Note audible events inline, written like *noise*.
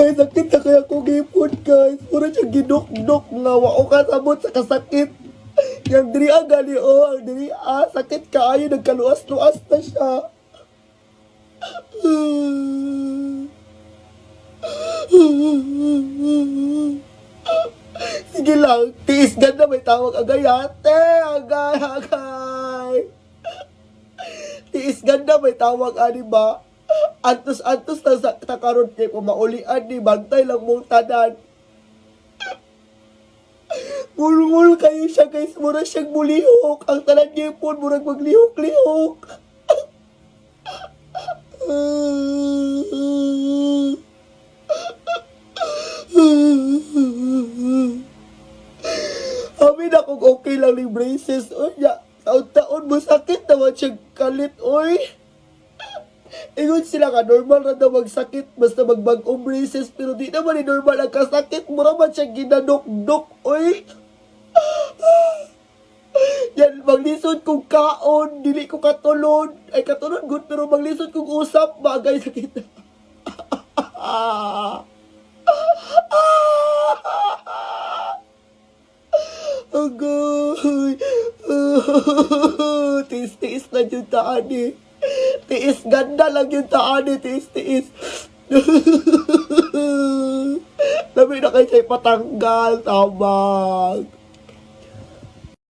Guys, nakita kaya ko gipon guys. Pura siya gidok-dok nga. Wao kasabot sa kasakit. Yang diri gali o. Ang diri ah, sakit kaayo. Nagkaluas-luas na siya. Sige lang, tiis na may tawag agay ate, agay, agay. Tiis na may tawag, ah, ani ba? Antos-antos na sa takaron kay pumaulian ni bantay lang mong tanan. Mulmul kayo siya guys, mura siyang mulihok. Ang tanan niya po, murag maglihok-lihok. Amin akong okay lang ni braces. Oy, ya, taon-taon mo sakit naman siyang kalit, oy. Ingon sila ka, normal na daw magsakit basta magbag-ong braces, pero di naman ni normal ang kasakit. Mura man siya ginadok-dok, oy. *laughs* Yan, maglisod kong kaon, dili ko katulon. Ay, katulon, good, pero maglisod kong usap, bagay sa kita. *laughs* Agoy! *laughs* Tiis-tiis na yung taan eh. Tiis ganda lang yung taan eh. Tiis-tiis. Labi *laughs* na kayo sa'y patanggal. Tabang.